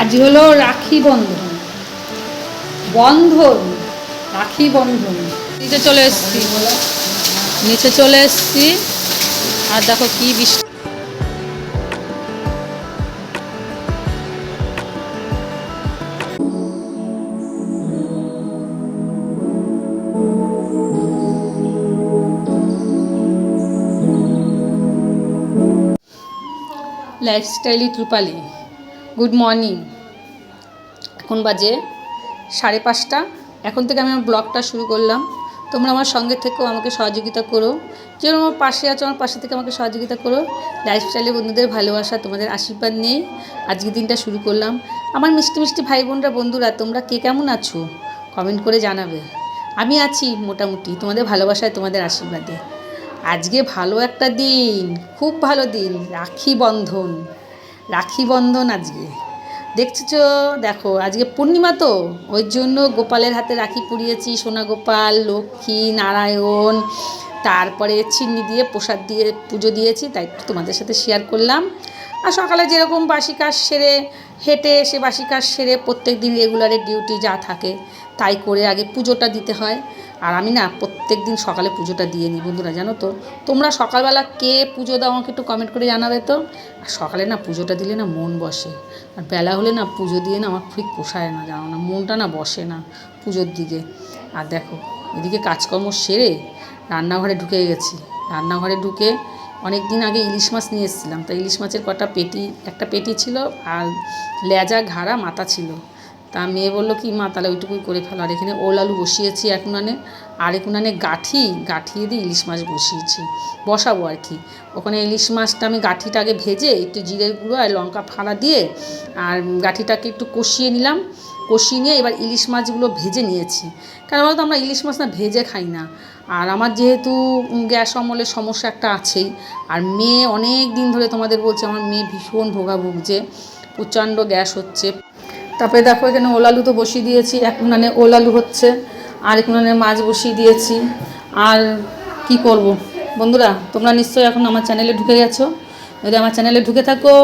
আজ হলো রাখি বন্ধন। বন্ধন, রাখি বন্ধন। নিচে চলে এসছি। নিচে চলে এসছি। আর দেখো কি বৃষ্টি লাইফস্টাইলি রূপালি গুড মর্নিং এখন বাজে সাড়ে পাঁচটা। এখন থেকে আমি আমার ব্লগটা শুরু করলাম। তোমরা আমার সঙ্গে থেকেও আমাকে সহযোগিতা করো। যেরকম আমার পাশে আছো, আমার পাশে থেকে আমাকে সহযোগিতা করো। লাইফস্টাইলে বন্ধুদের ভালোবাসা, তোমাদের আশীর্বাদ নিয়ে আজকে দিনটা শুরু করলাম। আমার মিষ্টি মিষ্টি ভাই বোনরা বন্ধুরা, তোমরা কে কেমন আছো? কমেন্ট করে জানাবে। আমি আছি মোটামুটি তোমাদের ভালোবাসায়, তোমাদের আশীর্বাদে। আজকে ভালো একটা দিন, খুব ভালো দিন, রাখি বন্ধন। রাখি বন্ধন আজকে। দেখছ দেখো, আজকে পূর্ণিমা তো, ওই জন্য গোপালের হাতে রাখি পুড়িয়েছি, সোনা গোপাল, লক্ষ্মী, নারায়ণ, তারপরে চিনি দিয়ে প্রসাদ দিয়ে পুজো দিয়েছি, তাই তোমাদের সাথে শেয়ার করলাম। আর সকালে যেরকম বাসি কাজ সেরে হেঁটে এসে বাসি কাজ সেরে প্রত্যেক দিন রেগুলারের ডিউটি যা থাকে, তাই করে আগে পুজোটা দিতে হয়। আর আমি না প্রত্যেক দিন সকালে পুজোটা দিয়ে নিই, বন্ধুরা, জানো তো? তোমরা সকালবেলা কে পুজো দাও আমাকে একটু কমেন্ট করে জানাবে তো? আর সকালে না পুজোটা দিলে না মন বসে। আর বেলা হলে না পুজো দিয়ে না আমার ঠিক পোষায় না, জানো না? মনটা না বসে না পুজোর দিকে। আর দেখো, এদিকে কাজকর্ম সেরে রান্নাঘরে ঢুকে গেছি। রান্নাঘরে ঢুকে অনেক দিন আগে ইলিশ মাছ নিয়ে এসেছিলাম। তা ইলিশ মাছের কটা পেটি, একটা পেটি ছিল আর লেজা, ঘাড়া, মাথা ছিল। তা মেয়ে বলল, কি মা, তাহলে ওইটুকুই করে ফেলো। আর এখানে ওল আলু বসিয়েছি এক উনানে। আর এক উনানে গাঠি, গাঠিয়ে দিয়ে ইলিশ মাছ বসিয়েছি। বসাবো আর কি। ওখানে ইলিশ মাছটা আমি গাঠিটা আগে ভেজে একটু জিরের গুঁড়ো আর লঙ্কা ফাড়া দিয়ে আর গাঠিটাকে একটু কষিয়ে নিলাম। কষিয়ে নিয়ে এবার ইলিশ মাছগুলো ভেজে নিয়েছি। কারণ বলতো, আমরা ইলিশ মাছ না ভেজে খাই না। আর আমার যেহেতু গ্যাস অমলের সমস্যা একটা আছেই, আর মেয়ে অনেক দিন ধরে তোমাদের বলছে, আমার মেয়ে ভীষণ ভোগা ভুগছে, প্রচণ্ড গ্যাস হচ্ছে। তারপরে দেখো এখানে ওলালু তো বসিয়ে দিয়েছি, এক উনানে ওলালু হচ্ছে আর এক উনানে মাছ বসিয়ে দিয়েছি। আর কি করব? বন্ধুরা, তোমরা নিশ্চয়ই এখন আমার চ্যানেলে ঢুকে গেছো। যদি আমার চ্যানেলে ঢুকে থাকো,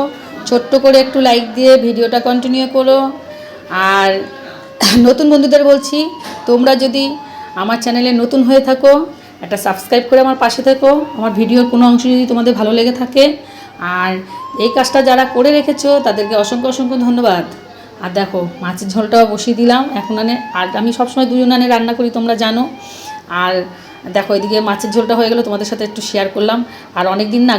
ছোট্ট করে একটু লাইক দিয়ে ভিডিওটা কন্টিনিউ করো। আর নতুন বন্ধুদের বলছি, তোমরা যদি আমার চ্যানেলে নতুন হয়ে থাকো, একটা সাবস্ক্রাইব করে আমার পাশে থেকো। আমার ভিডিওর কোনো অংশ যদি তোমাদের ভালো লেগে থাকে, আর এই কাজটা যারা করে রেখেছো, তাদেরকে অসংখ্য অসংখ্য ধন্যবাদ। আর দেখো, মাছের ঝোলটাও বসিয়ে দিলাম। এখন আনে আর আমি সবসময় দুজন আনে রান্না করি, তোমরা জানো। আর দেখো, এদিকে মাছের ঝোলটা হয়ে গেলো, তোমাদের সাথে একটু শেয়ার করলাম। আর অনেক দিন না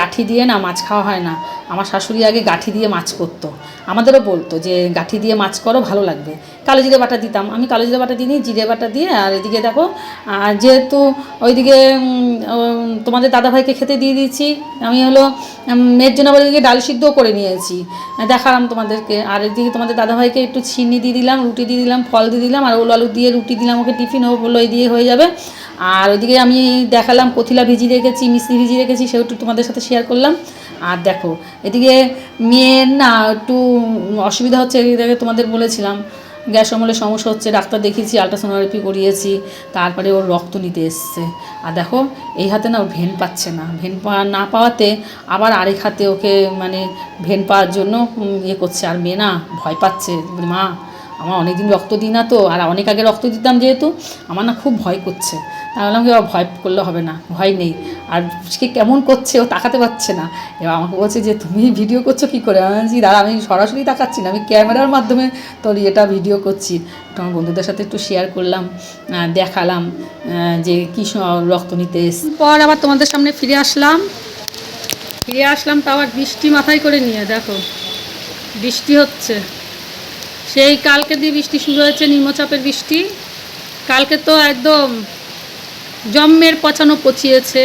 গাঠি দিয়ে না মাছ খাওয়া হয় না। আমার শাশুড়ি আগে গাঠি দিয়ে মাছ করতো। আমাদেরও বলতো যে, গাঠি দিয়ে মাছ করো, ভালো লাগবে। কালো জিরে বাটা দিতাম। আমি কালো জিরে বাটা দিই জিরে বাটা দিয়ে, আর এদিকে দেখো যেহেতু ওইদিকে তোমাদের দাদাভাইকে খেতে দিয়ে দিয়েছি, আমি হলো মেয়ের জন্য আবার এদিকে ডাল সিদ্ধও করে নিয়েছি। দেখালাম তোমাদেরকে। আর এদিকে তোমাদের দাদাভাইকে একটু চিনি দিয়ে দিলাম, রুটি দিয়ে দিলাম, ফল দিয়ে দিলাম, আর ওল আলু দিয়ে রুটি দিলাম, ওকে টিফিন ও বলল, এই দিয়ে হয়ে যাবে। আর ওইদিকে আমি দেখালাম কথিলা ভিজিয়ে রেখেছি, মিষ্টি ভিজিয়ে রেখেছি, সেও একটু তোমাদের সাথে শেয়ার করলাম। আর দেখো, এদিকে মেয়ের না একটু অসুবিধা হচ্ছে, এদিকে তোমাদের বলেছিলাম, গ্যাস অমলের সমস্যা হচ্ছে, ডাক্তার দেখিয়েছি আলট্রাসোনোগ্রাফি করিয়েছি, তারপরে ওর রক্ত নিতে এসছে। আর দেখো, এই হাতে না ওর ভেন পাচ্ছে না। ভেন না পাওয়াতে আবার আরেক হাতে ওকে মানে ভেন পাওয়ার জন্য ইয়ে করছে। আর মেয়ে না ভয় পাচ্ছে মা আমার অনেক দিন রক্ত দিই না তো, আর অনেক আগে রক্ত দিতাম যেহেতু, আমার না খুব ভয় করছে। তা বললাম কি ভয় করলে হবে না, ভয় নেই। আর সে কেমন করছে, ও তাকাতে পারছে না। এবার আমাকে বলছে যে, তুমি ভিডিও করছ কী করে? আমি বলছি দাদা আমি সরাসরি তাকাচ্ছি না, আমি ক্যামেরার মাধ্যমে তোর এটা ভিডিও করছি। আমার বন্ধুদের সাথে একটু শেয়ার করলাম দেখালাম যে কী রক্ত নিতে পর আবার তোমাদের সামনে ফিরে আসলাম। ফিরে আসলাম তো আবার বৃষ্টি মাথায় করে নিয়ে, দেখো। বৃষ্টি হচ্ছে। সেই কালকে দিয়ে বৃষ্টি শুরু হয়েছে নিম্নচাপের বৃষ্টি। কালকে তো একদম জম্মের পচানো পচিয়েছে।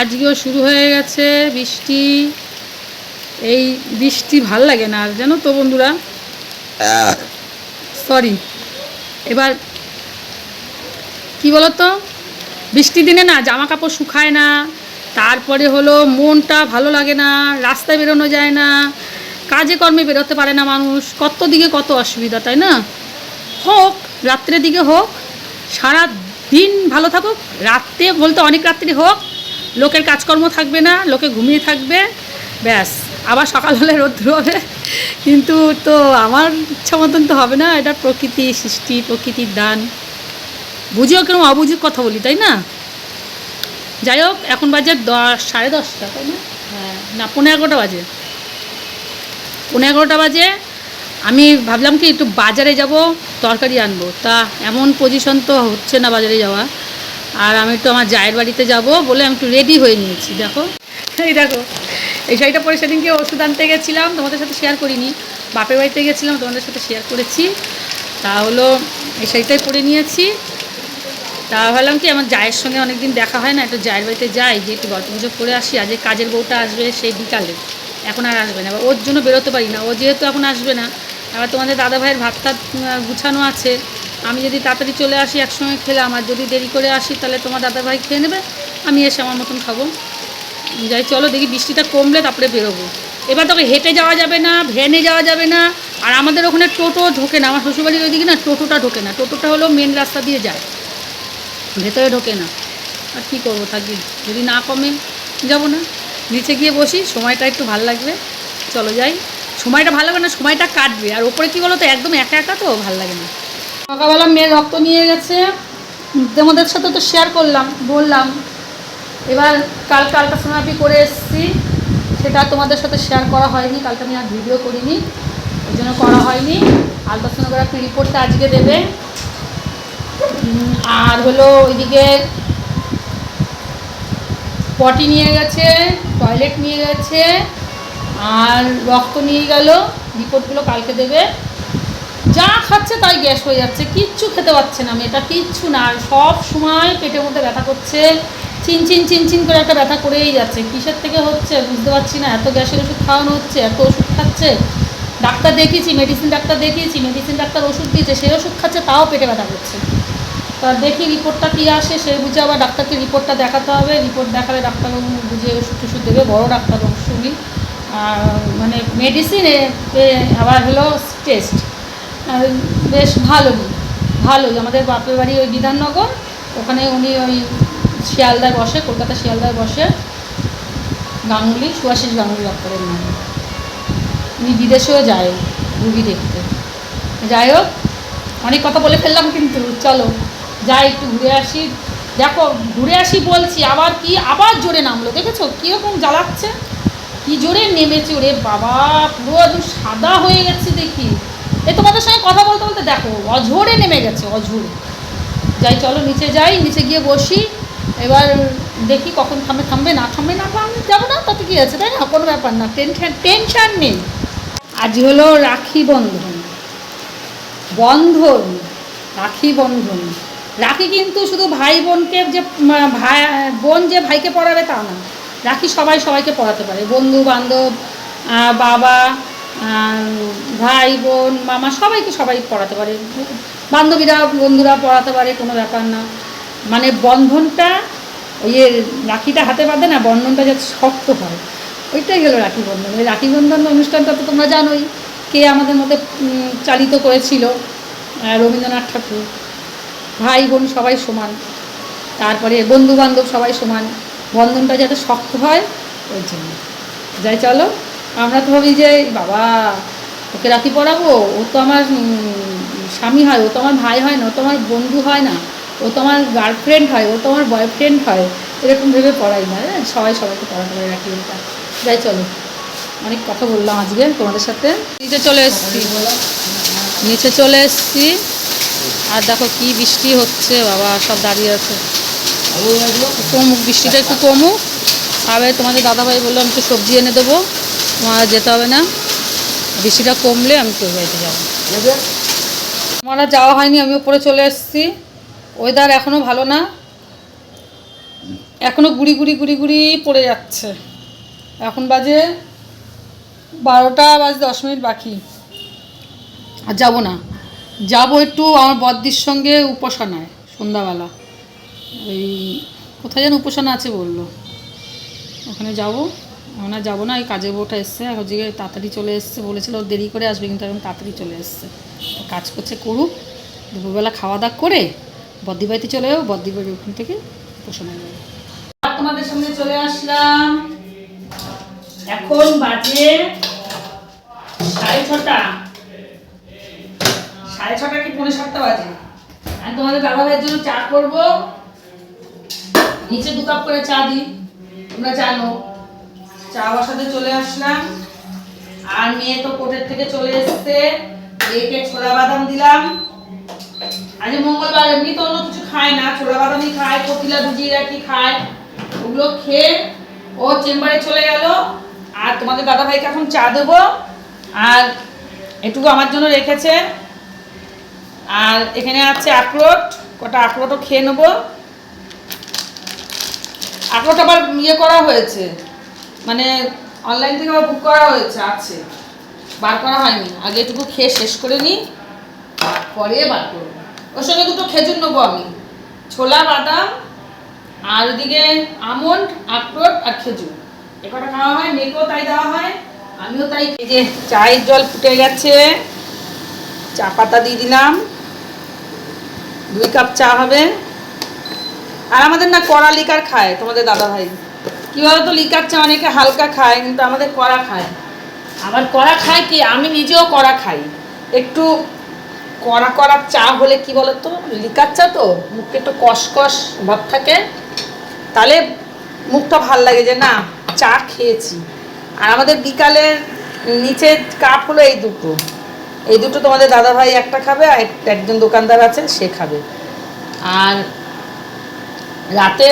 আজকেও শুরু হয়ে গেছে বৃষ্টি। এই বৃষ্টি ভালো লাগে না আর জানো তো বন্ধুরা? সরি এবার কি বলতো? বৃষ্টি দিনে না জামা কাপড় শুকায় না তারপরে হলো মনটা ভালো লাগে না রাস্তায় বেরোনো যায় না কাজে কর্মে বেরোতে পারে না মানুষ। কত দিকে কত অসুবিধা তাই না? হোক রাত্রের দিকে হোক সারা দিন ভালো থাকুক। রাত্রে বলতে অনেক রাত্রি হোক লোকের কাজকর্ম থাকবে না লোকে ঘুমিয়ে থাকবে ব্যাস। আবার সকাল হলে রোদ্র হবে কিন্তু তো আমার ইচ্ছা মতন তো হবে না এটা প্রকৃতি সৃষ্টি প্রকৃতির দান। বুঝেও কেন অবুঝে কথা বলি তাই না? যাই হোক এখন বাজে দশ সাড়ে দশটা তাই না? হ্যাঁ। না পনেরো এগারোটা বাজে। পনেরো এগারোটা বাজে। আমি ভাবলাম কি, একটু বাজারে যাব, তরকারি আনব। তা এমন পজিশন তো হচ্ছে না বাজারে যাওয়া। আর আমি একটু আমার জায়ের বাড়িতে যাব বলে আমি একটু রেডি হয়ে নিয়েছি, দেখো। এই দেখো, এই শাড়িটা পরে সেদিনকে ওষুধ আনতে গেছিলাম, তোমাদের সাথে শেয়ার করিনি। বাপের বাড়িতে গেছিলাম, তোমাদের সাথে শেয়ার করেছি। তা হলো, এই শাড়িটাই পরে নিয়েছি। তা ভাবলাম কি, আমার জায়ের সঙ্গে অনেকদিন দেখা হয় না, একটু জায়ের বাড়িতে যাই যে একটু গল্প গুজব করে আসি আজ কাজের বউটা আসবে সেই বিকালে। এখন আর আসবে না। ওর জন্য বেরোতে পারি না। ও যেহেতু এখন আসবে না, এবার তোমাদের দাদা ভাইয়ের ভাত টাত গুছানো আছে। আমি যদি তাড়াতাড়ি চলে আসি, একসঙ্গে খেলাম আর যদি দেরি করে আসি, তাহলে তোমার দাদা ভাই খেয়ে নেবে। আমি এসে আমার মতন খাব। যাই, চলো দেখি বৃষ্টিটা কমলে তারপরে বেরোবো। এবার তোকে হেঁটে যাওয়া যাবে না, ভ্যানে যাওয়া যাবে না, আর আমাদের ওখানে টোটো ঢোকে না। আমার শ্বশুরবাড়ির ওইদিকে না টোটোটা ঢোকে না। টোটোটা হলো মেন রাস্তা দিয়ে যায়। ভেতরে ঢোকে না। আর কী করব থাকি? যদি না কমে, যাব না। নিচে গিয়ে বসি, সময়টা একটু ভালো লাগবে। চলো যাই। সময়টা ভালো লাগবে না, সময়টা কাটবে। আর ওপরে কী বলো তো একদম একা একা তো ভালো লাগে না। সকালবেলা মেয়ে রক্ত নিয়ে গেছে। তোমাদের সাথে তো শেয়ার করলাম, বললাম। এবার কালকে আলট্রাসোনোগ্রাফি করে এসেছি। সেটা তোমাদের সাথে শেয়ার করা হয়নি, কালকে আমি আর ভিডিও করিনি। ওই জন্য করা হয়নি। আলট্রাসোনোগ্রাফি রিপোর্টটা আজকে দেবে। আর হলো ওইদিকে পটি নিয়ে গেছে টয়লেট নিয়ে গেছে, আর রক্ত নিয়ে গেল, রিপোর্টগুলো কালকে দেবে। যা খাচ্ছে তাই গ্যাস হয়ে যাচ্ছে, কিচ্ছু খেতে পারছে না মেয়েটা, কিচ্ছু না সব সময় পেটের মধ্যে ব্যথা করছে। চিন চিন চিন চিন করে একটা ব্যথা করেই যাচ্ছে। কিসের থেকে হচ্ছে? বুঝতে পারছি না, এত গ্যাসের ওষুধ খাওয়ানো হচ্ছে, এত ওষুধ খাচ্ছে। ডাক্তার দেখিয়েছি মেডিসিন ডাক্তার দেখিয়েছি মেডিসিন ডাক্তার ওষুধ দিয়েছে সেই ওষুধ খাচ্ছে, তাও পেটে ব্যথা করছে। তা দেখি রিপোর্টটা কী আসে সেই বুঝে আবার ডাক্তারকে রিপোর্টটা দেখাতে হবে। রিপোর্ট দেখালে ডাক্তারবাবু বুঝে ওষুধ টষুধ দেবে, বড় ডাক্তার অবশ্যই আর মানে মেডিসিনে আবার হলো টেস্ট বেশ ভালোই ভালোই। আমাদের বাপের বাড়ি ওই বিধাননগর, ওখানে উনি ওই শিয়ালদায় বসে, কলকাতা শিয়ালদায় বসে। গাঙ্গুলি, সুভাষিস গাঙ্গুলি ডাক্তারের নাম। উনি বিদেশেও যায় রুগী দেখতে। যাই হোক, অনেক কথা বলে ফেললাম কিন্তু, চলো। যাই একটু ঘুরে আসি। দেখো, ঘুরে আসি বলছি, আবার কি? আবার জোরে নামলো, দেখেছ? কীরকম জ্বালাচ্ছে? কি জোরে নেমেছে ওরে বাবা, পুরো একদম সাদা হয়ে গেছে দেখি। এ তোমাদের সঙ্গে কথা বলতে বলতে দেখো, অঝোরে নেমে গেছে, অঝোরে। যাই, চলো নিচে যাই, নিচে গিয়ে বসি। এবার দেখি কখন থামবে থামবে না থামবে না থামবে যাব না, তাতে কি আছে, তাই না? কোনো ব্যাপার না, টেনশন টেনশন নেই। আজ হলো রাখি বন্ধন। বন্ধন, রাখি বন্ধন। রাখি কিন্তু শুধু ভাই বোনকে যে ভাই, বোন যে ভাইকে পড়াবে তা না রাখি সবাই সবাইকে পড়াতে পারে। বন্ধু বান্ধব বাবা ভাই, বোন, মামা সবাইকে সবাই পড়াতে পারে। বান্ধবীরা, বন্ধুরা পড়াতে পারে, কোনো ব্যাপার না। মানে বন্ধনটা ওই রাখিটা হাতে বাঁধে না, বন্ধনটা যাতে শক্ত হয়। ওইটাই হলো রাখি বন্ধন। ওই রাখি বন্ধন অনুষ্ঠানটা তো তোমরা জানোই, কে আমাদের মধ্যে চালিত করেছিল রবীন্দ্রনাথ ঠাকুর। ভাই বোন সবাই সমান। তারপরে বন্ধু বান্ধব সবাই সমান। বন্ধনটা যাতে শক্ত হয়, ওই জন্য। যাই চলো, আমরা তো ভাবি যে, বাবা, ওকে রাখি পড়াবো? ও তো আমার স্বামী হয়, ও তো আমার ভাই হয় না, ও তো আমার বন্ধু হয় না। ও তো আমার গার্লফ্রেন্ড হয়, ও তো আমার বয়ফ্রেন্ড হয়। এরকম ভেবে পড়াই না হ্যাঁ? সবাই সবাইকে পড়াতে পারে রাখি এটা যাই চলো, অনেক কথা বললাম আজকে তোমাদের সাথে। নিচে চলে এসেছি। নিচে চলে এসেছি। আর দেখো কি বৃষ্টি হচ্ছে বাবা সব দাঁড়িয়ে আছে। কমুক বৃষ্টিটা একটু কমুক। আবার তোমাদের দাদাভাই বলল আমি তো সবজি এনে দেবো। তোমার যেতে হবে না। বৃষ্টিটা কমলে আমি তোর বাড়িতে যাব। আমার আর যাওয়া হয়নি আমি উপরে চলে এসেছি। ওয়েদার এখনও ভালো না। এখনও গুড়ি গুড়ি গুড়ি গুড়ি পড়ে যাচ্ছে। এখন বাজে বারোটা বাজে দশ মিনিট বাকি। আর যাব না। যাব একটু আমার বদ্দির সঙ্গে উপাসনায়, সন্ধ্যাবেলা। ওই কোথায় যেন উপাসনা আছে বলল। ওখানে যাব। আর যাব না ওই কাজের বউটা এসছে। হচ্ছে তাড়াতাড়ি চলে এসছে, বলেছিল দেরি করে আসবে, কিন্তু এখন তাড়াতাড়ি চলে এসছে। কাজ করছে করুক, দুপুরবেলা খাওয়া দাওয়া করে বদ্দি বাড়িতে চলে যাব, বদ্দি বাড়ি ওখান থেকে উপাসনায় যাব তোমাদের সামনে চলে আসলাম। এখন বাজে সাড়ে ছটা। সাড়ে ছটা কি পৌনে সাতটা বাজে? আমি তোমাদের দাদা ভাইয়ের জন্য চা করব। নিচে দু কাপ করে চা দিই। তোমরা জানো, চা বসাতে চলে আসলাম। আর মেয়ে তো কোর্টের থেকে চলে এসছে। মেয়েকে ছোলা বাদাম দিলাম। আজ মঙ্গলবার, এমনি তো অন্য কিছু খায় না। ছোলা বাদামই খায়, কপিলা ভিজিয়ে রাখি, খায়। ওগুলো খেয়ে ও চেম্বারে চলে গেল। আর তোমাদের দাদা ভাইকে এখন চা দেবো। আর এটুকু আমার জন্য রেখেছে। আর এখানে আছে আখরোট, কটা আখরোটও খেয়ে নেব। আখরোট আবার ইয়ে করা হয়েছে মানে অনলাইন থেকে আবার বুক করা হয়েছে, আছে। বার করা হয়নি, আগে এটুকু খেয়ে শেষ করে নিই, পরে বার করব। ওর সঙ্গে দুটো খেজুর নেব আমি, ছোলা, বাদাম, আর ওদিকে আমন্ড, আখরোট আর খেজুর। এ কটা খাওয়া হয়, মেয়েকেও তাই দেওয়া হয়, আমিও তাই যে চায়ের জল ফুটে গেছে, চা পাতা দিয়ে দিলাম। দুই কাপ চা হবে। আর আমাদের না কড়া লিকার খায় তোমাদের দাদা ভাই কি বলতো লিকার চা অনেকে হালকা খায়, কিন্তু আমাদের কড়া খায়। আবার কড়া খায় কি? আমি নিজেও কড়া খাই। একটু কড়া কড়া চা হলে কি বলতো? লিকার চা তো মুখে একটু কষকষ ভাব থাকে। তাহলে মুখটা ভালো লাগে যে না, চা খেয়েছি। আর আমাদের বিকালের নিচের কাপ হলো এই দুটো। এই দুটো তোমাদের দাদা ভাই একটা খাবে আর এক- একজন দোকানদার আছে সে খাবে। আর রাতে,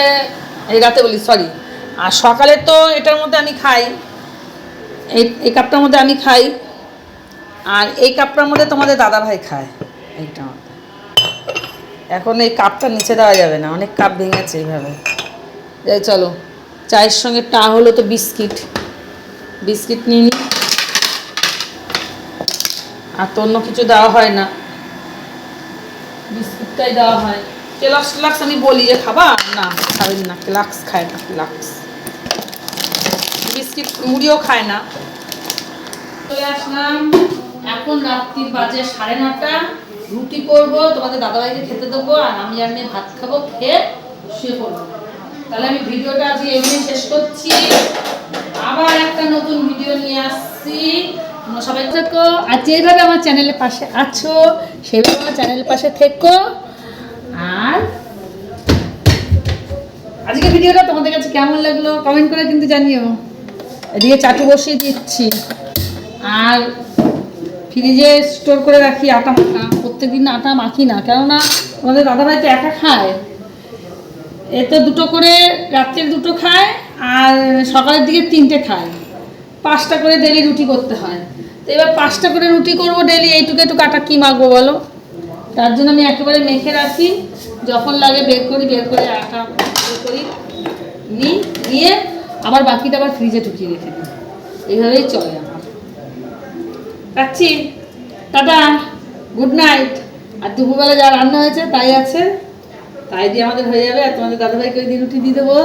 এই রাতে বলি সরি আর সকালে তো এটার মধ্যে আমি খাই। এই এই কাপটার মধ্যে আমি খাই। আর এই কাপটার মধ্যে তোমাদের দাদা ভাই খায়। এইটা এখন এই কাপটা নিচে দেওয়া যাবে না, অনেক কাপ ভেঙেছে এইভাবে। যাই চলো, চায়ের সঙ্গে টা হলো তো বিস্কিট। বিস্কিট নিয়ে নিই আর তো অন্য কিছু দেওয়া হয় না। বিস্কুটটাই দেওয়া হয়। কেলাক্স টেলাক্স আমি বলি যে খাবা? না, খাবেন না, কেলাক্স খায় না, কেলাক্স। বিস্কিট মুড়িও খায় না। চলে আসলাম। এখন রাত্রির বাজে সাড়ে নটা। রুটি করব, তোমাদের দাদাভাইকে খেতে দেবো, আর আমি আর মেয়ে ভাত খাব, খেয়ে শুয়ে পড়ব। তাহলে আমি ভিডিওটা আজকে এমনি শেষ করছি। আবার একটা নতুন ভিডিও নিয়ে আসছি। সবাই থেকো। আর যেভাবে আমার চ্যানেলের পাশে আছো সেইভাবে আমার চ্যানেলের পাশে থেকো। আর আজকে ভিডিওটা তোমাদের কাছে কেমন লাগল কমেন্ট করে কিন্তু জানিও। এদিকে চাটু বসিয়ে দিচ্ছি। আর ফ্রিজে স্টোর করে রাখি আটা মাখা। প্রত্যেকদিন আটা মাখি না, কেননা আমাদের দাদাভাই তো একা খায়। এ তো দুটো করে রাত্রের দুটো খায়, আর সকালের দিকে তিনটে খায়। পাঁচটা করে ডেলি রুটি করতে হয়। তো এবার পাঁচটা করে রুটি করব ডেলি এইটুকু একটু কাটা কী মাখবো বলো? তার জন্য আমি একেবারে মেখে রাখি। যখন লাগে বের করি, বের করে আটা বের করি। নিই নিয়ে আবার বাকিটা আবার ফ্রিজে ঢুকিয়ে রেখে দিই। এইভাবেই চলে আমার। রাখছি? টাটা। গুড নাইট আর দুপুরবেলা যা রান্না হয়েছে তাই আছে। তাই দিয়ে আমাদের হয়ে যাবে। আর তোমাদের দাদাভাইকে ওই দিয়ে রুটি দিয়ে দেবো।